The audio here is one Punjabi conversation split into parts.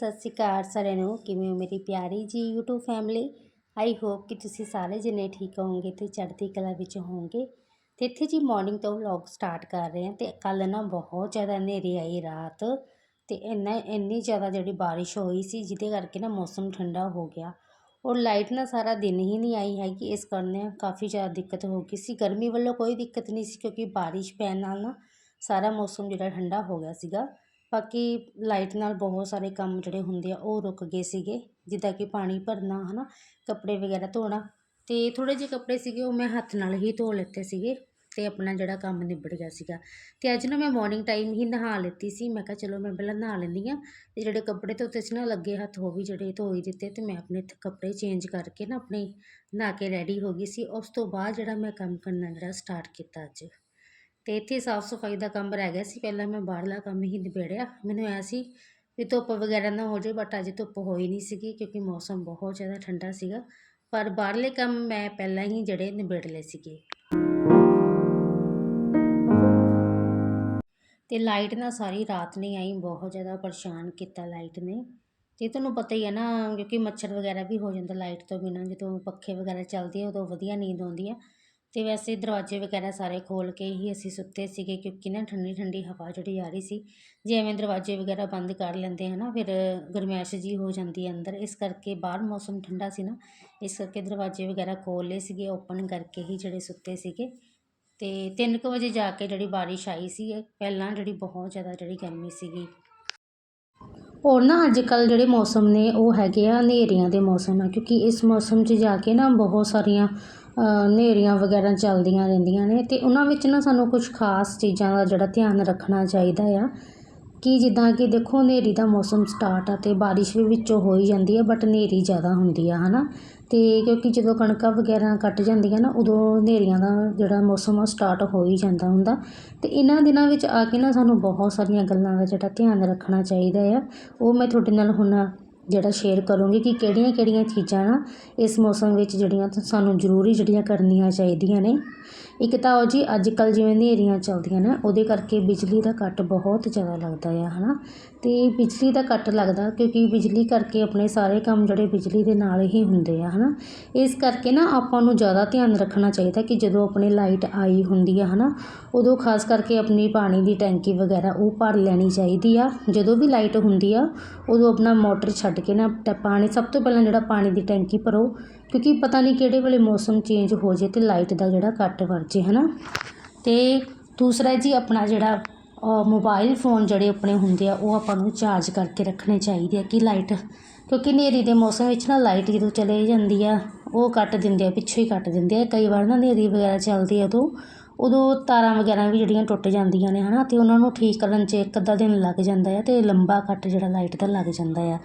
ਸਤਿ ਸ਼੍ਰੀ ਅਕਾਲ ਸਾਰਿਆਂ ਨੂੰ, ਕਿਵੇਂ ਹੋ ਮੇਰੀ ਪਿਆਰੀ ਜੀ YouTube ਫੈਮਿਲੀ ਆਈ ਹੋਪ ਕਿ ਤੁਸੀਂ ਸਾਰੇ ਜਣੇ ਠੀਕ ਹੋਵੋਗੇ ਤੇ ਚੜ੍ਹਦੀ ਕਲਾ ਵਿੱਚ ਹੋਵੋਗੇ। ਤੇ ਇੱਥੇ ਜੀ ਮਾਰਨਿੰਗ ਤੋਂ ਵਲੌਗ ਸਟਾਰਟ ਕਰ ਰਹੇ ਹਾਂ ਤੇ ਕੱਲ ਨਾ ਬਹੁਤ ਜ਼ਿਆਦਾ ਹਨੇਰੀ ਆਈ ਰਾਤ ਤੇ ਇੰਨਾ, ਇੰਨੀ ਜ਼ਿਆਦਾ ਜਿਹੜੀ ਬਾਰਿਸ਼ ਹੋਈ ਸੀ ਜਿਹਦੇ ਕਰਕੇ ਨਾ ਮੌਸਮ ਠੰਡਾ ਹੋ ਗਿਆ। ਔਰ ਲਾਈਟ ਨਾ ਸਾਰਾ ਦਿਨ ਹੀ ਨਹੀਂ ਆਈ ਹੈਗੀ, ਇਸ ਕਾਰਨ ਕਾਫੀ ਜ਼ਿਆਦਾ ਦਿੱਕਤ ਹੋ ਗਈ ਸੀ। ਗਰਮੀ ਵੱਲੋਂ ਕੋਈ ਦਿੱਕਤ ਨਹੀਂ ਸੀ ਕਿਉਂਕਿ ਬਾਰਿਸ਼ ਪੈਣ ਨਾਲ ਨਾ ਸਾਰਾ ਮੌਸਮ ਜਿਹੜਾ ਠੰਡਾ ਹੋ ਗਿਆ ਸੀਗਾ। ਬਾਕੀ ਲਾਈਟ ਨਾਲ ਬਹੁਤ ਸਾਰੇ ਕੰਮ ਜਿਹੜੇ ਹੁੰਦੇ ਆ, ਉਹ ਰੁਕ ਗਏ ਸੀਗੇ। ਜਿੱਦਾਂ ਕਿ ਪਾਣੀ ਭਰਨਾ ਹੈ ਨਾ ਕੱਪੜੇ ਵਗੈਰਾ ਧੋਣਾ। ਅਤੇ ਥੋੜ੍ਹੇ ਜਿਹੇ ਕੱਪੜੇ ਸੀਗੇ, ਉਹ ਮੈਂ ਹੱਥ ਨਾਲ ਹੀ ਧੋ ਲਿੱਤੇ ਸੀਗੇ ਅਤੇ ਆਪਣਾ ਜਿਹੜਾ ਕੰਮ ਨਿਬੜ ਗਿਆ ਸੀਗਾ। ਅਤੇ ਅੱਜ ਨਾ ਮੈਂ ਮੋਰਨਿੰਗ ਟਾਈਮ ਹੀ ਨਹਾ ਲਿੱਤੀ ਸੀ। ਮੈਂ ਕਿਹਾ, ਚਲੋ ਮੈਂ ਪਹਿਲਾਂ ਨਹਾ ਲੈਂਦੀ ਹਾਂ ਅਤੇ ਜਿਹੜੇ ਕੱਪੜੇ ਧੋਤੇ ਸੀ ਨਾ, ਲੱਗੇ ਹੱਥ, ਉਹ ਵੀ ਜਿਹੜੇ ਧੋ ਹੀ ਦਿੱਤੇ ਅਤੇ ਮੈਂ ਆਪਣੇ ਕੱਪੜੇ ਚੇਂਜ ਕਰਕੇ ਨਾ ਆਪਣੇ ਨਹਾ ਕੇ ਰੈਡੀ ਹੋ ਗਈ ਸੀ। ਉਸ ਤੋਂ ਬਾਅਦ ਜਿਹੜਾ ਮੈਂ ਕੰਮ ਕਰਨਾ ਜਿਹੜਾ ਸਟਾਰਟ ਕੀਤਾ ਅੱਜ। ਅਤੇ ਇੱਥੇ ਸਾਫ਼ ਸਫ਼ਾਈ ਦਾ ਕੰਮ ਰਹਿ ਗਿਆ ਸੀ। ਪਹਿਲਾਂ ਮੈਂ ਬਾਹਰਲਾ ਕੰਮ ਹੀ ਨਿਬੇੜਿਆ। ਮੈਨੂੰ ਐ ਸੀ ਵੀ ਧੁੱਪ ਵਗੈਰਾ ਨਾ ਹੋ ਜਾਵੇ ਬਟ ਅੱਜ ਧੁੱਪ ਹੋਈ ਨਹੀਂ ਸੀਗੀ ਕਿਉਂਕਿ ਮੌਸਮ ਬਹੁਤ ਜ਼ਿਆਦਾ ਠੰਡਾ ਸੀਗਾ। ਪਰ ਬਾਹਰਲੇ ਕੰਮ ਮੈਂ ਪਹਿਲਾਂ ਹੀ ਜਿਹੜੇ ਨਿਬੇੜ ਲਏ ਸੀਗੇ। ਅਤੇ ਲਾਈਟ ਨਾ ਸਾਰੀ ਰਾਤ ਨਹੀਂ ਆਈ। ਬਹੁਤ ਜ਼ਿਆਦਾ ਪਰੇਸ਼ਾਨ ਕੀਤਾ ਲਾਈਟ ਨੇ। ਅਤੇ ਤੁਹਾਨੂੰ ਪਤਾ ਹੀ ਹੈ ਨਾ, ਕਿਉਂਕਿ ਮੱਛਰ ਵਗੈਰਾ ਵੀ ਹੋ ਜਾਂਦਾ ਲਾਈਟ ਤੋਂ ਬਿਨਾਂ। ਜਦੋਂ ਪੱਖੇ ਵਗੈਰਾ ਚੱਲਦੇ ਆ, ਉਦੋਂ ਵਧੀਆ ਨੀਂਦ ਆਉਂਦੀ ਆ। ਅਤੇ ਵੈਸੇ ਦਰਵਾਜ਼ੇ ਵਗੈਰਾ ਸਾਰੇ ਖੋਲ੍ਹ ਕੇ ਹੀ ਅਸੀਂ ਸੁੱਤੇ ਸੀਗੇ ਕਿਉਂਕਿ ਨਾ ਠੰਡੀ ਠੰਡੀ ਹਵਾ ਜਿਹੜੀ ਆ ਰਹੀ ਸੀ, ਜੇ ਐਵੇਂ ਦਰਵਾਜ਼ੇ ਵਗੈਰਾ ਬੰਦ ਕਰ ਲੈਂਦੇ ਹੈ ਨਾ ਫਿਰ ਗਰਮੈਸ਼ ਜੀ ਹੋ ਜਾਂਦੀ ਹੈ ਅੰਦਰ। ਇਸ ਕਰਕੇ ਬਾਹਰ ਮੌਸਮ ਠੰਡਾ ਸੀ ਨਾ, ਇਸ ਕਰਕੇ ਦਰਵਾਜ਼ੇ ਵਗੈਰਾ ਖੋਲ੍ਹ ਲਏ ਸੀਗੇ, ਓਪਨ ਕਰਕੇ ਹੀ ਜਿਹੜੇ ਸੁੱਤੇ ਸੀਗੇ। ਅਤੇ ਤਿੰਨ ਕੁ ਵਜੇ ਜਾ ਕੇ ਜਿਹੜੀ ਬਾਰਿਸ਼ ਆਈ ਸੀ ਪਹਿਲਾਂ ਜਿਹੜੀ ਬਹੁਤ ਜ਼ਿਆਦਾ ਜਿਹੜੀ ਗਰਮੀ ਸੀਗੀ। ਔਰ ਨਾ ਅੱਜ ਕੱਲ੍ਹ ਜਿਹੜੇ ਮੌਸਮ ਨੇ, ਉਹ ਹੈਗੇ ਆ ਹਨੇਰੀਆਂ ਦੇ ਮੌਸਮ ਆ, ਕਿਉਂਕਿ ਇਸ ਮੌਸਮ 'ਚ ਜਾ ਕੇ ਨਾ ਬਹੁਤ ਸਾਰੀਆਂ ਹਨੇਰੀਆਂ ਵਗੈਰਾ ਚੱਲਦੀਆਂ ਰਹਿੰਦੀਆਂ ਨੇ ਅਤੇ ਉਹਨਾਂ ਵਿੱਚ ਨਾ ਸਾਨੂੰ ਕੁਛ ਖਾਸ ਚੀਜ਼ਾਂ ਦਾ ਜਿਹੜਾ ਧਿਆਨ ਰੱਖਣਾ ਚਾਹੀਦਾ ਆ। ਕਿ ਜਿੱਦਾਂ ਕਿ ਦੇਖੋ ਹਨੇਰੀ ਦਾ ਮੌਸਮ ਸਟਾਰਟ ਆ ਅਤੇ ਬਾਰਿਸ਼ ਵੀ ਵਿੱਚੋਂ ਹੋ ਹੀ ਜਾਂਦੀ ਹੈ ਬਟ ਹਨੇਰੀ ਜ਼ਿਆਦਾ ਹੁੰਦੀ ਆ ਹੈ ਨਾ ਅਤੇ ਕਿਉਂਕਿ ਜਦੋਂ ਕਣਕਾਂ ਵਗੈਰਾ ਕੱਟ ਜਾਂਦੀਆਂ ਨਾ, ਉਦੋਂ ਹਨੇਰੀਆਂ ਦਾ ਜਿਹੜਾ ਮੌਸਮ ਆ, ਉਹ ਸਟਾਰਟ ਹੋ ਹੀ ਜਾਂਦਾ ਹੁੰਦਾ। ਅਤੇ ਇਹਨਾਂ ਦਿਨਾਂ ਵਿੱਚ ਆ ਕੇ ਨਾ ਸਾਨੂੰ ਬਹੁਤ ਸਾਰੀਆਂ ਗੱਲਾਂ ਦਾ ਜਿਹੜਾ ਧਿਆਨ ਰੱਖਣਾ ਚਾਹੀਦਾ ਆ। ਉਹ ਮੈਂ ਤੁਹਾਡੇ ਨਾਲ ਹੁਣ ਜਿਹੜਾ ਸ਼ੇਅਰ ਕਰੂੰਗੀ ਕਿ ਕਿਹੜੀਆਂ ਕਿਹੜੀਆਂ ਚੀਜ਼ਾਂ ਨਾ ਇਸ ਮੌਸਮ ਵਿੱਚ ਜਿਹੜੀਆਂ ਸਾਨੂੰ ਜ਼ਰੂਰੀ ਜਿਹੜੀਆਂ ਕਰਨੀਆਂ ਚਾਹੀਦੀਆਂ ਨੇ। ਇੱਕ ਤਾਂ ਉਹ ਜੀ ਅੱਜ ਕੱਲ੍ਹ ਜਿਵੇਂ ਹਨੇਰੀਆਂ ਚੱਲਦੀਆਂ ਨੇ, ਉਹਦੇ ਕਰਕੇ ਬਿਜਲੀ ਦਾ ਕੱਟ ਬਹੁਤ ਜ਼ਿਆਦਾ ਲੱਗਦਾ ਆ ਹੈ ਨਾ ਅਤੇ ਬਿਜਲੀ ਦਾ ਕੱਟ ਲੱਗਦਾ ਕਿਉਂਕਿ ਬਿਜਲੀ ਕਰਕੇ ਆਪਣੇ ਸਾਰੇ ਕੰਮ ਜਿਹੜੇ ਬਿਜਲੀ ਦੇ ਨਾਲ ਹੀ ਹੁੰਦੇ ਆ ਹੈ ਨਾ ਇਸ ਕਰਕੇ ਨਾ ਆਪਾਂ ਨੂੰ ਜ਼ਿਆਦਾ ਧਿਆਨ ਰੱਖਣਾ ਚਾਹੀਦਾ ਕਿ ਜਦੋਂ ਆਪਣੇ ਲਾਈਟ ਆਈ ਹੁੰਦੀ ਆ ਹੈ ਨਾ ਉਦੋਂ ਖਾਸ ਕਰਕੇ ਆਪਣੀ ਪਾਣੀ ਦੀ ਟੈਂਕੀ ਵਗੈਰਾ ਉਹ ਭਰ ਲੈਣੀ ਚਾਹੀਦੀ ਆ। ਜਦੋਂ ਵੀ ਲਾਈਟ ਹੁੰਦੀ ਆ, ਉਦੋਂ ਆਪਣਾ ਮੋਟਰ ਛੱਡ ਕੇ ਨਾ ਪਾਣੀ, ਸਭ ਤੋਂ ਪਹਿਲਾਂ ਜਿਹੜਾ ਪਾਣੀ ਦੀ ਟੈਂਕੀ ਭਰੋ ਕਿਉਂਕਿ ਪਤਾ ਨਹੀਂ ਕਿਹੜੇ ਵੇਲੇ ਮੌਸਮ ਚੇਂਜ ਹੋ ਜੇ ਅਤੇ ਲਾਈਟ ਦਾ ਜਿਹੜਾ ਕੱਟ ਵਰਜੇ ਹੈ ਨਾ ਅਤੇ ਦੂਸਰਾ ਜੀ ਆਪਣਾ ਜਿਹੜਾ ਮੋਬਾਈਲ ਫੋਨ ਜਿਹੜੇ ਆਪਣੇ ਹੁੰਦੇ ਆ, ਉਹ ਆਪਾਂ ਨੂੰ ਚਾਰਜ ਕਰਕੇ ਰੱਖਣੇ ਚਾਹੀਦੇ ਆ ਕਿ ਲਾਈਟ ਕਿਉਂਕਿ ਹਨੇਰੀ ਦੇ ਮੌਸਮ ਵਿੱਚ ਨਾ ਲਾਈਟ ਜਦੋਂ ਚਲੇ ਜਾਂਦੀ ਆ, ਉਹ ਕੱਟ ਦਿੰਦੇ ਆ, ਪਿੱਛੋਂ ਹੀ ਕੱਟ ਦਿੰਦੇ ਆ। ਕਈ ਵਾਰ ਨਾ ਹਨੇਰੀ ਵਗੈਰਾ ਚੱਲਦੀ ਆ ਉਦੋਂ ਉਦੋਂ ਤਾਰਾਂ ਵਗੈਰਾ ਵੀ ਜਿਹੜੀਆਂ ਟੁੱਟ ਜਾਂਦੀਆਂ ਨੇ ਹੈ ਨਾ ਅਤੇ ਉਹਨਾਂ ਨੂੰ ਠੀਕ ਕਰਨ 'ਚ ਇੱਕ ਅੱਧਾ ਦਿਨ ਲੱਗ ਜਾਂਦਾ ਆ ਅਤੇ ਲੰਬਾ ਕੱਟ ਜਿਹੜਾ ਲਾਈਟ ਦਾ ਲੱਗ ਜਾਂਦਾ ਆ।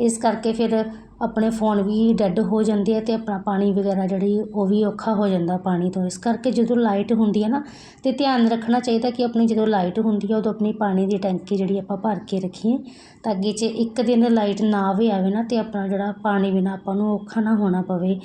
ਇਸ ਕਰਕੇ ਫਿਰ ਆਪਣੇ ਫੋਨ ਵੀ ਡੈੱਡ ਹੋ ਜਾਂਦੇ ਆ ਅਤੇ ਆਪਣਾ ਪਾਣੀ ਵਗੈਰਾ ਜਿਹੜੀ ਉਹ ਵੀ ਔਖਾ ਹੋ ਜਾਂਦਾ ਪਾਣੀ ਤੋਂ। ਇਸ ਕਰਕੇ ਜਦੋਂ ਲਾਈਟ ਹੁੰਦੀ ਹੈ ਨਾ, ਤਾਂ ਧਿਆਨ ਰੱਖਣਾ ਚਾਹੀਦਾ ਕਿ ਆਪਣੀ ਜਦੋਂ ਲਾਈਟ ਹੁੰਦੀ ਆ, ਉਦੋਂ ਆਪਣੀ ਪਾਣੀ ਦੀ ਟੈਂਕੀ ਜਿਹੜੀ ਆਪਾਂ ਭਰ ਕੇ ਰੱਖੀਏ, ਤਾਂ ਅੱਗੇ 'ਚ ਇੱਕ ਦਿਨ ਲਾਈਟ ਨਾ ਵੀ ਆਵੇ ਨਾ ਅਤੇ ਆਪਣਾ ਜਿਹੜਾ ਪਾਣੀ ਬਿਨਾਂ ਆਪਾਂ ਨੂੰ ਔਖਾ ਨਾ ਹੋਣਾ ਪਵੇ।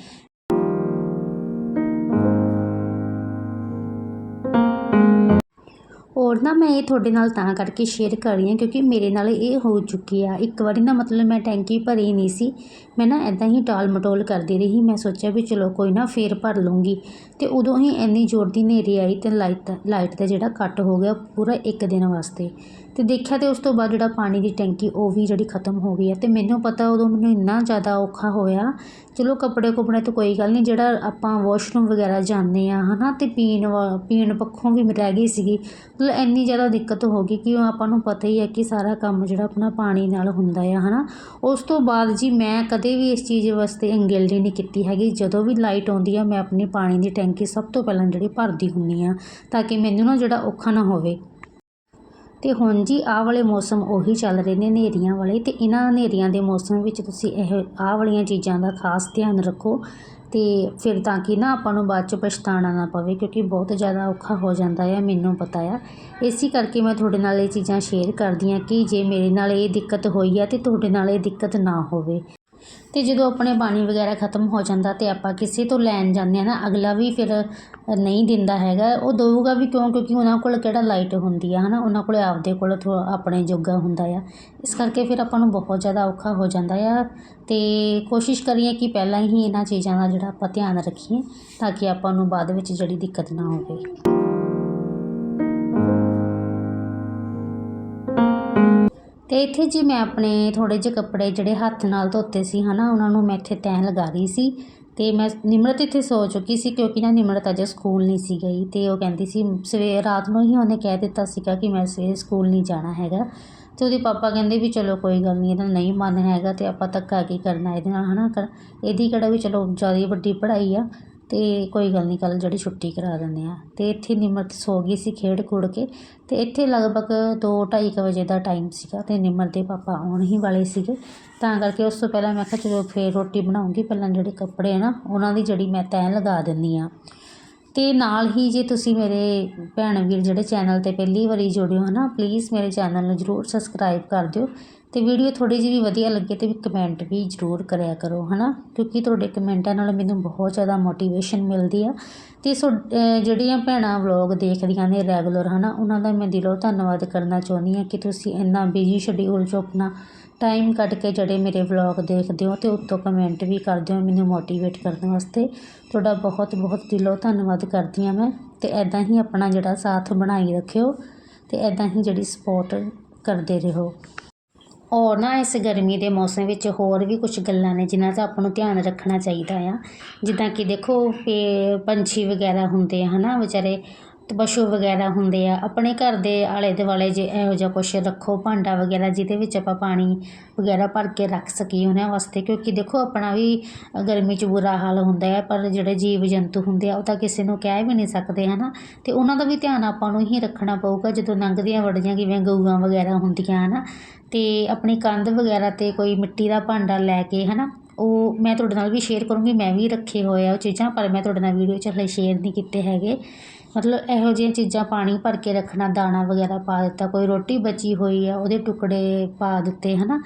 ਹੋਰ ਨਾ ਮੈਂ ਇਹ ਤੁਹਾਡੇ ਨਾਲ ਤਾਂ ਕਰਕੇ ਸ਼ੇਅਰ ਕਰ ਰਹੀ ਹਾਂ ਕਿਉਂਕਿ ਮੇਰੇ ਨਾਲ ਇਹ ਹੋ ਚੁੱਕੀ ਆ। ਇੱਕ ਵਾਰੀ ਨਾ ਮਤਲਬ ਮੈਂ ਟੈਂਕੀ ਭਰੀ ਨਹੀਂ ਸੀ। ਮੈਂ ਨਾ ਐਦਾਂ ਹੀ ਟਾਲ ਮਟੋਲ ਕਰਦੀ ਰਹੀ। ਮੈਂ ਸੋਚਿਆ ਵੀ ਚਲੋ ਕੋਈ ਨਾ ਫੇਰ ਭਰ ਲੂੰਗੀ ਅਤੇ ਉਦੋਂ ਹੀ ਇੰਨੀ ਜ਼ੋਰ ਦੀ ਹਨੇਰੀ ਆਈ ਅਤੇ ਲਾਈਟ ਲਾਈਟ ਦਾ ਜਿਹੜਾ ਕੱਟ ਹੋ ਗਿਆ ਪੂਰਾ ਇੱਕ ਦਿਨ ਵਾਸਤੇ। ਅਤੇ ਦੇਖਿਆ ਅਤੇ ਉਸ ਤੋਂ ਬਾਅਦ ਜਿਹੜਾ ਪਾਣੀ ਦੀ ਟੈਂਕੀ ਉਹ ਵੀ ਜਿਹੜੀ ਖਤਮ ਹੋ ਗਈ ਹੈ ਅਤੇ ਮੈਨੂੰ ਪਤਾ ਉਦੋਂ ਮੈਨੂੰ ਇੰਨਾ ਜ਼ਿਆਦਾ ਔਖਾ ਹੋਇਆ। ਚਲੋ ਕੱਪੜੇ ਕੁਪੜੇ ਤਾਂ ਕੋਈ ਗੱਲ ਨਹੀਂ, ਜਿਹੜਾ ਆਪਾਂ ਵਾਸ਼ਰੂਮ ਵਗੈਰਾ ਜਾਂਦੇ ਹਾਂ ਹੈ ਨਾ ਅਤੇ ਪੀਣ ਵਾ, ਪੀਣ ਪੱਖੋਂ ਵੀ ਰਹਿ ਗਈ ਸੀਗੀ। ਮਤਲਬ ਇੰਨੀ ਜ਼ਿਆਦਾ ਦਿੱਕਤ ਹੋ ਗਈ ਕਿ ਆਪਾਂ ਨੂੰ ਪਤਾ ਹੀ ਹੈ ਕਿ ਸਾਰਾ ਕੰਮ ਜਿਹੜਾ ਆਪਣਾ ਪਾਣੀ ਨਾਲ ਹੁੰਦਾ ਆ ਹੈ ਨਾ ਉਸ ਤੋਂ ਬਾਅਦ ਜੀ ਮੈਂ ਕਦੇ ਵੀ ਇਸ ਚੀਜ਼ ਵਾਸਤੇ ਅੰਗੇਲਡੀ ਨਹੀਂ ਕੀਤੀ ਹੈਗੀ। ਜਦੋਂ ਵੀ ਲਾਈਟ ਆਉਂਦੀ ਆ, ਮੈਂ ਆਪਣੀ ਪਾਣੀ ਦੀ ਟੈਂਕੀ ਸਭ ਤੋਂ ਪਹਿਲਾਂ ਜਿਹੜੀ ਭਰਦੀ ਹੁੰਦੀ ਆ, ਤਾਂ ਕਿ ਮੈਨੂੰ ਨਾ ਜਿਹੜਾ ਔਖਾ ਨਾ ਹੋਵੇ। ਅਤੇ ਹੁਣ ਜੀ ਆਹ ਵਾਲੇ ਮੌਸਮ ਉਹੀ ਚੱਲ ਰਹੇ ਨੇ ਹਨੇਰੀਆਂ ਵਾਲੇ ਅਤੇ ਇਹਨਾਂ ਹਨੇਰੀਆਂ ਦੇ ਮੌਸਮ ਵਿੱਚ ਤੁਸੀਂ ਇਹ ਆਹ ਵਾਲੀਆਂ ਚੀਜ਼ਾਂ ਦਾ ਖਾਸ ਧਿਆਨ ਰੱਖੋ ਅਤੇ ਫਿਰ ਤਾਂ ਕਿ ਨਾ ਆਪਾਂ ਨੂੰ ਬਾਅਦ 'ਚ ਪਛਤਾਣਾ ਨਾ ਪਵੇ ਕਿਉਂਕਿ ਬਹੁਤ ਜ਼ਿਆਦਾ ਔਖਾ ਹੋ ਜਾਂਦਾ ਆ, ਮੈਨੂੰ ਪਤਾ ਆ। ਇਸੇ ਕਰਕੇ ਮੈਂ ਤੁਹਾਡੇ ਨਾਲ ਇਹ ਚੀਜ਼ਾਂ ਸ਼ੇਅਰ ਕਰਦੀ ਹਾਂ ਕਿ ਜੇ ਮੇਰੇ ਨਾਲ ਇਹ ਦਿੱਕਤ ਹੋਈ ਆ ਅਤੇ ਤੁਹਾਡੇ ਨਾਲ ਇਹ ਦਿੱਕਤ ਨਾ ਹੋਵੇ। ਅਤੇ ਜਦੋਂ ਆਪਣੇ ਪਾਣੀ ਵਗੈਰਾ ਖਤਮ ਹੋ ਜਾਂਦਾ ਤੇ ਆਪਾਂ ਕਿਸੇ ਤੋਂ ਲੈਣ ਜਾਂਦੇ ਹਾਂ ਨਾ, ਅਗਲਾ ਵੀ ਫਿਰ ਨਹੀਂ ਦਿੰਦਾ ਹੈਗਾ। ਉਹ ਦਊਗਾ ਵੀ ਕਿਉਂ? ਕਿਉਂਕਿ ਉਹਨਾਂ ਕੋਲ ਕਿਹੜਾ ਲਾਈਟ ਹੁੰਦੀ ਆ ਹੈ ਨਾ ਉਹਨਾਂ ਕੋਲ ਆਪਦੇ ਕੋਲ ਥੋ, ਆਪਣੇ ਜੋਗਾ ਹੁੰਦਾ ਆ। ਇਸ ਕਰਕੇ ਫਿਰ ਆਪਾਂ ਨੂੰ ਬਹੁਤ ਜ਼ਿਆਦਾ ਔਖਾ ਹੋ ਜਾਂਦਾ ਆ। ਅਤੇ ਕੋਸ਼ਿਸ਼ ਕਰੀਏ ਕਿ ਪਹਿਲਾਂ ਹੀ ਇਹਨਾਂ ਚੀਜ਼ਾਂ ਦਾ ਜਿਹੜਾ ਆਪਾਂ ਧਿਆਨ ਰੱਖੀਏ, ਤਾਂ ਕਿ ਆਪਾਂ ਨੂੰ ਬਾਅਦ ਵਿੱਚ ਜਿਹੜੀ ਦਿੱਕਤ ਨਾ ਹੋਵੇ। ਅਤੇ ਇੱਥੇ ਜੀ ਮੈਂ ਆਪਣੇ ਥੋੜ੍ਹੇ ਜਿਹੇ ਕੱਪੜੇ ਜਿਹੜੇ ਹੱਥ ਨਾਲ ਧੋਤੇ ਸੀ ਹੈ ਨਾ ਉਹਨਾਂ ਨੂੰ ਮੈਂ ਇੱਥੇ ਤੈਅ ਲਗਾ ਰਹੀ ਸੀ ਅਤੇ ਮੈਂ ਨਿਮਰਤ ਇੱਥੇ ਸੋ ਚੁੱਕੀ ਸੀ ਕਿਉਂਕਿ ਨਾ ਨਿਮਰਤ ਅਜੇ ਸਕੂਲ ਨਹੀਂ ਸੀ ਗਈ ਅਤੇ ਉਹ ਕਹਿੰਦੀ ਸੀ, ਸਵੇਰ ਰਾਤ ਨੂੰ ਹੀ ਉਹਨੇ ਕਹਿ ਦਿੱਤਾ ਸੀਗਾ ਕਿ ਮੈਂ ਸਵੇਰੇ ਸਕੂਲ ਨਹੀਂ ਜਾਣਾ ਹੈਗਾ ਅਤੇ ਉਹਦੇ ਪਾਪਾ ਕਹਿੰਦੇ ਵੀ ਚਲੋ ਕੋਈ ਗੱਲ ਨਹੀਂ, ਇਹਦਾ ਨਹੀਂ ਮਨ ਹੈਗਾ ਅਤੇ ਆਪਾਂ ਧੱਕਾ ਕੀ ਕਰਨਾ ਇਹਦੇ ਨਾਲ ਹੈ ਨਾ ਕਰ ਇਹਦੀ ਕਿਹੜਾ ਵੀ ਚਲੋ ਜ਼ਿਆਦਾ ਵੱਡੀ ਪੜ੍ਹਾਈ ਆ ਤੇ ਕੋਈ ਗੱਲ ਨਹੀਂ ਕੱਲ ਜਿਹੜੀ ਛੁੱਟੀ ਕਰਾ ਦਿੰਦੇ ਆ। ਤੇ ਇੱਥੇ ਨਿਮਰਤ ਸੋ ਗਈ ਸੀ ਖੇਡ ਖੁੜ ਕੇ। ਤੇ ਇੱਥੇ ਲਗਭਗ 2:30 ਵਜੇ ਦਾ ਟਾਈਮ ਸੀਗਾ ਤੇ ਨਿਮਰਤ ਦੇ ਪਾਪਾ ਆਉਣ ਹੀ ਵਾਲੇ ਸੀਗੇ। ਤਾਂ ਕਰਕੇ ਉਸ ਤੋਂ ਪਹਿਲਾਂ ਮੈਂ ਕਿਹਾ ਚਲੋ ਫੇਰ ਰੋਟੀ ਬਣਾਉਂਗੀ। ਪਹਿਲਾਂ ਜਿਹੜੇ ਕੱਪੜੇ ਆ ਨਾ, ਉਹਨਾਂ ਦੀ ਜਿਹੜੀ ਮੈਂ ਤੈਅ ਲਗਾ ਦਿੰਦੀ ਆ। ਤੇ ਨਾਲ ਹੀ ਜੇ ਤੁਸੀਂ ਮੇਰੇ ਭੈਣ ਵੀਰ ਜਿਹੜੇ ਚੈਨਲ ਤੇ ਪਹਿਲੀ ਵਾਰੀ ਜੁੜਿਓ ਹੋ ਨਾ ਪਲੀਜ਼ ਮੇਰੇ ਚੈਨਲ ਨੂੰ ਜਰੂਰ ਸਬਸਕ੍ਰਾਈਬ ਕਰ ਦਿਓ। ਤੇ ਵੀਡੀਓ ਥੋੜੀ ਜਿਹੀ ਵੀ ਵਧੀਆ ਲੱਗੇ ਤੇ ਵੀ ਕਮੈਂਟ ਵੀ ਜਰੂਰ ਕਰਿਆ ਕਰੋ, ਹਨਾ? ਕਿਉਂਕਿ ਤੁਹਾਡੇ ਕਮੈਂਟਾਂ ਨਾਲ ਮੈਨੂੰ ਬਹੁਤ ਜ਼ਿਆਦਾ ਮੋਟੀਵੇਸ਼ਨ ਮਿਲਦੀ ਆ। ਤੇ ਸੋ ਜਿਹੜੀਆਂ ਭੈਣਾਂ ਵਲੌਗ ਦੇਖਦੀਆਂ ਨੇ ਰੈਗੂਲਰ ਹਨਾ, ਉਹਨਾਂ ਦਾ ਮੈਂ ਦਿਲੋਂ ਧੰਨਵਾਦ ਕਰਨਾ ਚਾਹੁੰਦੀ ਹਾਂ ਕਿ ਤੁਸੀਂ ਇੰਨਾ ਬਿਜ਼ੀ ਸ਼ਡਿਊਲ 'ਚੋਂ ਆਪਣਾ ਟਾਈਮ ਕੱਢ ਕੇ ਜਿਹੜੇ ਮੇਰੇ ਵਲੌਗ ਦੇਖਦੇ ਹੋ ਤੇ ਉੱਤੋਂ ਕਮੈਂਟ ਵੀ ਕਰਦੇ ਹੋ, ਮੈਨੂੰ ਮੋਟੀਵੇਟ ਕਰਨ ਵਾਸਤੇ। ਤੁਹਾਡਾ ਬਹੁਤ ਬਹੁਤ ਦਿਲੋਂ ਧੰਨਵਾਦ ਕਰਦੀ ਹਾਂ ਮੈਂ। ਤੇ ਐਦਾਂ ਹੀ ਆਪਣਾ ਜਿਹੜਾ ਸਾਥ ਬਣਾਈ ਰੱਖਿਓ ਤੇ ਐਦਾਂ ਹੀ ਜਿਹੜੀ ਸਪੋਰਟ ਕਰਦੇ ਰਹੋ। ਔਰ ਨਾ ਇਸ ਗਰਮੀ ਦੇ ਮੌਸਮ ਵਿੱਚ ਹੋਰ ਵੀ ਕੁਝ ਗੱਲਾਂ ਨੇ ਜਿਨ੍ਹਾਂ ਦਾ ਆਪਾਂ ਨੂੰ ਧਿਆਨ ਰੱਖਣਾ ਚਾਹੀਦਾ ਆ। ਜਿੱਦਾਂ ਕਿ ਦੇਖੋ ਪੇ ਪੰਛੀ ਵਗੈਰਾ ਹੁੰਦੇ ਆ ਨਾ ਵਿਚਾਰੇ ਪਸ਼ੂ ਵਗੈਰਾ ਹੁੰਦੇ ਆ। ਆਪਣੇ ਘਰ ਦੇ ਆਲੇ ਦੁਆਲੇ ਜੇ ਇਹੋ ਜਿਹਾ ਕੁਛ ਰੱਖੋ, ਭਾਂਡਾ ਵਗੈਰਾ ਜਿਹਦੇ ਵਿੱਚ ਆਪਾਂ ਪਾਣੀ ਵਗੈਰਾ ਭਰ ਕੇ ਰੱਖ ਸਕੀਏ ਉਹਨਾਂ ਵਾਸਤੇ। ਕਿਉਂਕਿ ਦੇਖੋ, ਆਪਣਾ ਵੀ ਗਰਮੀ 'ਚ ਬੁਰਾ ਹਾਲ ਹੁੰਦਾ ਹੈ, ਪਰ ਜਿਹੜੇ ਜੀਵ ਜੰਤੂ ਹੁੰਦੇ ਆ, ਉਹ ਤਾਂ ਕਿਸੇ ਨੂੰ ਕਹਿ ਵੀ ਨਹੀਂ ਸਕਦੇ ਹੈ ਨਾ ਅਤੇ ਉਹਨਾਂ ਦਾ ਵੀ ਧਿਆਨ ਆਪਾਂ ਨੂੰ ਹੀ ਰੱਖਣਾ ਪਊਗਾ, ਜਦੋਂ ਲੰਘਦੀਆਂ ਵੜਦੀਆਂ ਕਿਵੇਂ ਗਊਆਂ ਵਗੈਰਾ ਹੁੰਦੀਆਂ ਹੈ ਨਾ ਅਤੇ ਆਪਣੀ ਕੰਧ ਵਗੈਰਾ ਤੇ ਕੋਈ ਮਿੱਟੀ ਦਾ ਭਾਂਡਾ ਲੈ ਕੇ ਹੈ ਨਾ ਉਹ ਮੈਂ ਤੁਹਾਡੇ ਨਾਲ ਵੀ ਸ਼ੇਅਰ ਕਰੂੰਗੀ, ਮੈਂ ਵੀ ਰੱਖੇ ਹੋਏ ਆ ਉਹ ਚੀਜ਼ਾਂ, ਪਰ ਮੈਂ ਤੁਹਾਡੇ ਨਾਲ ਵੀਡੀਓ 'ਚ ਹਲੇ ਸ਼ੇਅਰ ਨਹੀਂ ਕੀਤੇ ਹੈਗੇ। ਮਤਲਬ ਇਹੋ ਜਿਹੀਆਂ ਚੀਜ਼ਾਂ ਪਾਣੀ ਭਰ ਕੇ ਰੱਖਣਾ, ਦਾਣਾ ਵਗੈਰਾ ਪਾ ਦਿੱਤਾ, ਕੋਈ ਰੋਟੀ ਬਚੀ ਹੋਈ ਆ ਉਹਦੇ ਟੁਕੜੇ ਪਾ ਦਿੱਤੇ ਹੈ ਨਾ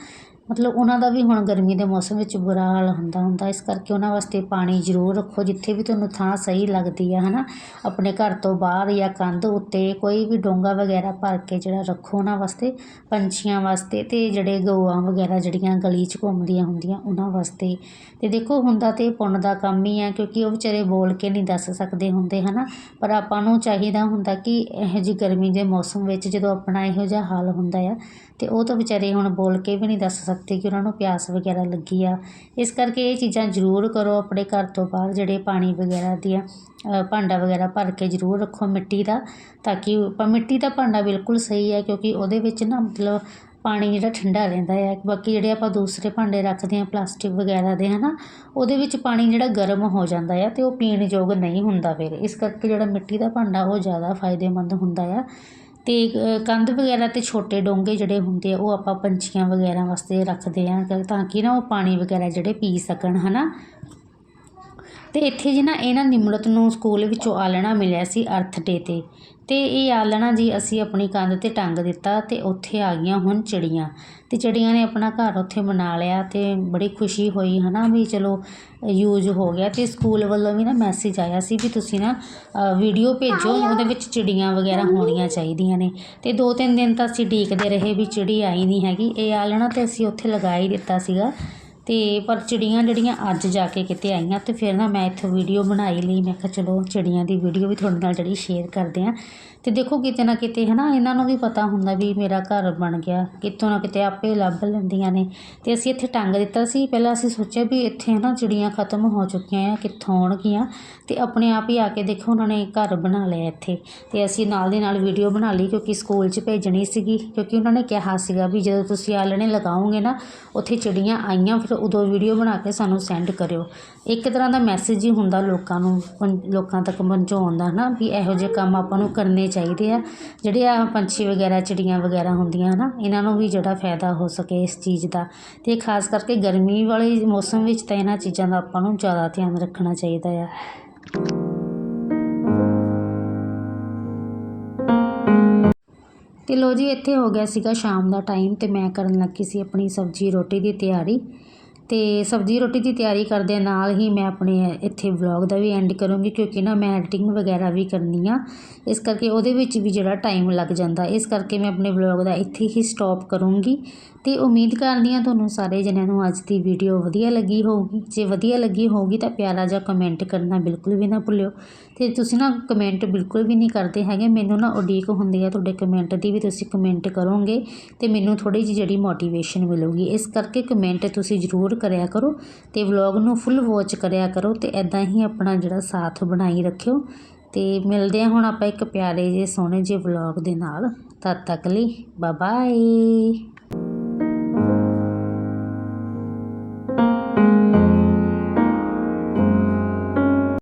ਮਤਲਬ ਉਹਨਾਂ ਦਾ ਵੀ ਹੁਣ ਗਰਮੀ ਦੇ ਮੌਸਮ ਵਿੱਚ ਬੁਰਾ ਹਾਲ ਹੁੰਦਾ ਹੁੰਦਾ, ਇਸ ਕਰਕੇ ਉਹਨਾਂ ਵਾਸਤੇ ਪਾਣੀ ਜ਼ਰੂਰ ਰੱਖੋ, ਜਿੱਥੇ ਵੀ ਤੁਹਾਨੂੰ ਥਾਂ ਸਹੀ ਲੱਗਦੀ ਆ ਹੈ ਨਾ ਆਪਣੇ ਘਰ ਤੋਂ ਬਾਹਰ ਜਾਂ ਕੰਧ ਉੱਤੇ ਕੋਈ ਵੀ ਡੋਂਗਾ ਵਗੈਰਾ ਭਰ ਕੇ ਜਿਹੜਾ ਰੱਖੋ ਉਹਨਾਂ ਵਾਸਤੇ, ਪੰਛੀਆਂ ਵਾਸਤੇ ਅਤੇ ਜਿਹੜੇ ਗਊਆਂ ਵਗੈਰਾ ਜਿਹੜੀਆਂ ਗਲੀ 'ਚ ਘੁੰਮਦੀਆਂ ਹੁੰਦੀਆਂ ਉਹਨਾਂ ਵਾਸਤੇ। ਅਤੇ ਦੇਖੋ ਹੁੰਦਾ ਤੇ ਪੁੰਨ ਦਾ ਕੰਮ ਹੀ ਆ, ਕਿਉਂਕਿ ਉਹ ਵਿਚਾਰੇ ਬੋਲ ਕੇ ਨਹੀਂ ਦੱਸ ਸਕਦੇ ਹੁੰਦੇ ਹੈ ਨਾ ਪਰ ਆਪਾਂ ਨੂੰ ਚਾਹੀਦਾ ਹੁੰਦਾ ਕਿ ਇਹੋ ਜਿਹੀ ਗਰਮੀ ਦੇ ਮੌਸਮ ਵਿੱਚ ਜਦੋਂ ਆਪਣਾ ਇਹੋ ਜਿਹਾ ਹਾਲ ਹੁੰਦਾ ਆ ਅਤੇ ਉਹ ਤਾਂ ਵਿਚਾਰੇ ਹੁਣ ਬੋਲ ਕੇ ਵੀ ਨਹੀਂ ਦੱਸ ਸਕਦੇ। ਕਿ ਉਹਨਾਂ ਨੂੰ ਪਿਆਸ ਵਗੈਰਾ ਲੱਗੀ ਆ। ਇਸ ਕਰਕੇ ਇਹ ਚੀਜ਼ਾਂ ਜ਼ਰੂਰ ਕਰੋ, ਆਪਣੇ ਘਰ ਤੋਂ ਬਾਹਰ ਜਿਹੜੇ ਪਾਣੀ ਵਗੈਰਾ ਦੀਆਂ ਭਾਂਡਾ ਵਗੈਰਾ ਭਰ ਕੇ ਜ਼ਰੂਰ ਰੱਖੋ ਮਿੱਟੀ ਦਾ, ਤਾਂ ਕਿ ਪਰ ਮਿੱਟੀ ਦਾ ਭਾਂਡਾ ਬਿਲਕੁਲ ਸਹੀ ਹੈ, ਕਿਉਂਕਿ ਉਹਦੇ ਵਿੱਚ ਨਾ ਮਤਲਬ ਪਾਣੀ ਜਿਹੜਾ ਠੰਡਾ ਰਹਿੰਦਾ ਹੈ। ਬਾਕੀ ਜਿਹੜੇ ਆਪਾਂ ਦੂਸਰੇ ਭਾਂਡੇ ਰੱਖਦੇ ਹਾਂ, ਪਲਾਸਟਿਕ ਵਗੈਰਾ ਦੇ, ਹਨਾ, ਉਹਦੇ ਵਿੱਚ ਪਾਣੀ ਜਿਹੜਾ ਗਰਮ ਹੋ ਜਾਂਦਾ ਆ ਤੇ ਉਹ ਪੀਣ ਯੋਗ ਨਹੀਂ ਹੁੰਦਾ ਫਿਰ। ਇਸ ਕਰਕੇ ਜਿਹੜਾ ਮਿੱਟੀ ਦਾ ਭਾਂਡਾ ਉਹ ਜ਼ਿਆਦਾ ਫਾਇਦੇਮੰਦ ਹੁੰਦਾ ਆ। ਅਤੇ ਕੰਧ ਵਗੈਰਾ ਤੇ ਛੋਟੇ ਡੋਂਗੇ ਜਿਹੜੇ ਹੁੰਦੇ ਆ, ਉਹ ਆਪਾਂ ਪੰਛੀਆਂ ਵਗੈਰਾ ਵਾਸਤੇ ਰੱਖਦੇ ਹਾਂ ਤਾਂ- ਕਿ ਨਾ ਉਹ ਪਾਣੀ ਵਗੈਰਾ ਜਿਹੜੇ ਪੀ ਸਕਣ ਹੈ ਨਾ ਤੇ ਇੱਥੇ ਜੀ ਨਾ ਇਹਨਾਂ ਨਿਮਰਤ ਨੂੰ ਸਕੂਲ ਵਿੱਚੋਂ ਆਲਣਾ ਮਿਲਿਆ ਸੀ ਅਰਥ ਡੇ ਤੇ। ਤੇ ਇਹ ਆਲਣਾ ਜੀ ਅਸੀਂ ਆਪਣੀ ਕੰਧ ਤੇ ਟੰਗ ਦਿੱਤਾ ਤੇ ਉੱਥੇ ਆ ਗਈਆਂ ਹੁਣ ਚਿੜੀਆਂ। ਤੇ ਚਿੜੀਆਂ ਨੇ ਆਪਣਾ ਘਰ ਉੱਥੇ ਬਣਾ ਲਿਆ ਤੇ ਬੜੀ ਖੁਸ਼ੀ ਹੋਈ ਹਨਾ ਵੀ ਚਲੋ ਯੂਜ਼ ਹੋ ਗਿਆ ਤੇ ਸਕੂਲ ਵੱਲੋਂ ਵੀ ਨਾ ਮੈਸੇਜ ਆਇਆ ਸੀ ਵੀ ਤੁਸੀਂ ਨਾ ਵੀਡੀਓ ਭੇਜੋ ਉਹਦੇ ਵਿੱਚ ਚਿੜੀਆਂ ਵਗੈਰਾ ਹੋਣੀਆਂ ਚਾਹੀਦੀਆਂ ਨੇ। ਤੇ ਦੋ ਤਿੰਨ ਦਿਨ ਤਾਂ ਅਸੀਂ ਡੀਕਦੇ ਰਹੇ ਵੀ ਚਿੜੀ ਆਈ ਨਹੀਂ ਹੈਗੀ। ਇਹ ਆਲਣਾ ਤੇ ਅਸੀਂ ਉੱਥੇ ਲਗਾ ਹੀ ਦਿੱਤਾ ਸੀਗਾ। ਅਤੇ ਪਰ ਚਿੜੀਆਂ ਜਿਹੜੀਆਂ ਅੱਜ ਜਾ ਕੇ ਕਿਤੇ ਆਈਆਂ ਅਤੇ ਫਿਰ ਨਾ ਮੈਂ ਇੱਥੋਂ ਵੀਡੀਓ ਬਣਾਈ ਲਈ। ਮੈਂ ਕਿਹਾ ਚਲੋ ਚਿੜੀਆਂ ਦੀ ਵੀਡੀਓ ਵੀ ਤੁਹਾਡੇ ਨਾਲ ਜਿਹੜੀ ਸ਼ੇਅਰ ਕਰਦੇ ਹਾਂ ਅਤੇ ਦੇਖੋ ਕਿਤੇ ਨਾ ਕਿਤੇ ਹੈ ਨਾ ਇਹਨਾਂ ਨੂੰ ਵੀ ਪਤਾ ਹੁੰਦਾ ਵੀ ਮੇਰਾ ਘਰ ਬਣ ਗਿਆ, ਕਿਤੋਂ ਨਾ ਕਿਤੇ ਆਪੇ ਲੱਭ ਲੈਂਦੀਆਂ ਨੇ। ਅਤੇ ਅਸੀਂ ਇੱਥੇ ਟੰਗ ਦਿੱਤਾ ਸੀ, ਪਹਿਲਾਂ ਅਸੀਂ ਸੋਚਿਆ ਵੀ ਇੱਥੇ ਹੈ ਨਾ ਚਿੜੀਆਂ ਖਤਮ ਹੋ ਚੁੱਕੀਆਂ ਆ, ਕਿੱਥੋਂ ਆਉਣਗੀਆਂ। ਅਤੇ ਆਪਣੇ ਆਪ ਹੀ ਆ ਕੇ ਦੇਖੋ ਉਹਨਾਂ ਨੇ ਘਰ ਬਣਾ ਲਿਆ ਇੱਥੇ। ਅਤੇ ਅਸੀਂ ਨਾਲ ਦੀ ਨਾਲ ਵੀਡੀਓ ਬਣਾ ਲਈ ਕਿਉਂਕਿ ਸਕੂਲ 'ਚ ਭੇਜਣੀ ਸੀਗੀ, ਕਿਉਂਕਿ ਉਹਨਾਂ ਨੇ ਕਿਹਾ ਸੀਗਾ ਵੀ ਜਦੋਂ ਤੁਸੀਂ ਆਲਣੇ ਲਗਾਓਗੇ ਨਾ, ਉੱਥੇ ਚਿੜੀਆਂ ਆਈਆਂ, ਫਿਰ ਉਦੋਂ ਵੀਡੀਓ ਬਣਾ ਕੇ ਸਾਨੂੰ ਸੈਂਡ ਕਰਿਓ। ਇੱਕ ਤਰ੍ਹਾਂ ਦਾ ਮੈਸੇਜ ਹੀ ਹੁੰਦਾ ਲੋਕਾਂ ਨੂੰ ਪਹੁੰ- ਲੋਕਾਂ ਤੱਕ ਪਹੁੰਚਾਉਣ ਦਾ ਹੈ ਨਾ ਵੀ ਇਹੋ ਜਿਹੇ ਕੰਮ ਆਪਾਂ ਨੂੰ ਕਰਨੇ ਚਾਹੀਦੇ ਆ। ਜਿਹੜੇ ਆ ਪੰਛੀ ਵਗੈਰਾ, ਚਿੜੀਆਂ ਵਗੈਰਾ ਹੁੰਦੀਆਂ ਹਨਾ, ਇਹਨਾਂ ਨੂੰ ਵੀ ਜਿਹੜਾ ਫਾਇਦਾ ਹੋ ਸਕੇ ਇਸ ਚੀਜ਼ ਦਾ। ਅਤੇ ਖਾਸ ਕਰਕੇ ਗਰਮੀ ਵਾਲੇ ਮੌਸਮ ਵਿੱਚ ਤਾਂ ਇਹਨਾਂ ਚੀਜ਼ਾਂ ਦਾ ਆਪਾਂ ਨੂੰ ਜ਼ਿਆਦਾ ਧਿਆਨ ਰੱਖਣਾ ਚਾਹੀਦਾ ਆ। ਤੇ ਲੋ ਜੀ, ਇੱਥੇ ਹੋ ਗਿਆ ਸੀਗਾ ਸ਼ਾਮ ਦਾ ਟਾਈਮ ਤੇ ਮੈਂ ਕਰਨ ਲੱਗੀ ਸੀ ਆਪਣੀ ਸਬਜ਼ੀ ਰੋਟੀ ਦੀ ਤਿਆਰੀ। ਅਤੇ ਸਬਜ਼ੀ ਰੋਟੀ ਦੀ ਤਿਆਰੀ ਕਰਦਿਆਂ ਨਾਲ ਹੀ ਮੈਂ ਆਪਣੇ ਇੱਥੇ ਵਲੋਗ ਦਾ ਵੀ ਐਂਡ ਕਰੂੰਗੀ ਕਿਉਂਕਿ ਨਾ ਮੈਂ ਐਡੀਟਿੰਗ ਵਗੈਰਾ ਵੀ ਕਰਨੀ ਆ। ਇਸ ਕਰਕੇ ਉਹਦੇ ਵਿੱਚ ਵੀ ਜਿਹੜਾ ਟਾਈਮ ਲੱਗ ਜਾਂਦਾ, ਇਸ ਕਰਕੇ ਮੈਂ ਆਪਣੇ ਵਲੋਗ ਦਾ ਇੱਥੇ ਹੀ ਸਟੋਪ ਕਰੂੰਗੀ। ਤੇ ਉਮੀਦ ਕਰਦੀ ਹਾਂ ਤੁਹਾਨੂੰ ਸਾਰੇ ਜਣਿਆਂ ਨੂੰ ਅੱਜ ਦੀ ਵੀਡੀਓ ਵਧੀਆ ਲੱਗੀ ਹੋਊਗੀ। ਜੇ ਵਧੀਆ ਲੱਗੀ ਹੋਊਗੀ ਤਾਂ ਪਿਆਰਾ ਜਿਹਾ ਕਮੈਂਟ ਕਰਨਾ ਬਿਲਕੁਲ ਵੀ ਨਾ ਭੁੱਲਿਓ। ਤੇ ਤੁਸੀਂ ਨਾ ਕਮੈਂਟ ਬਿਲਕੁਲ ਵੀ ਨਹੀਂ ਕਰਦੇ ਹੈਗੇ। ਮੈਨੂੰ ਨਾ ਉਡੀਕ ਹੁੰਦੀ ਆ, ਤੁਹਾਡੇ ਕਮੈਂਟ ਦੀ ਵੀ ਤੁਸੀਂ ਕਮੈਂਟ ਕਰੋਗੇ ਤੇ ਮੈਨੂੰ ਥੋੜੀ ਜਿਹੀ ਜਿਹੜੀ ਮੋਟੀਵੇਸ਼ਨ ਮਿਲੂਗੀ। ਇਸ ਕਰਕੇ ਕਮੈਂਟ ਤੁਸੀਂ ਜ਼ਰੂਰ ਕਰਿਆ ਕਰੋ ਤੇ ਵਲੌਗ ਨੂੰ ਫੁੱਲ ਵਾਚ ਕਰਿਆ ਕਰੋ ਤੇ ਐਦਾਂ ਹੀ ਆਪਣਾ ਜਿਹੜਾ ਸਾਥ ਬਣਾਈ ਰੱਖਿਓ। ਤੇ ਮਿਲਦੇ ਹਾਂ ਹੁਣ ਆਪਾਂ ਇੱਕ ਪਿਆਰੇ ਜੇ ਸੋਹਣੇ ਜੇ ਵਲੌਗ ਦੇ ਨਾਲ। ਤਦ ਤੱਕ ਲਈ ਬਾਏ ਬਾਏ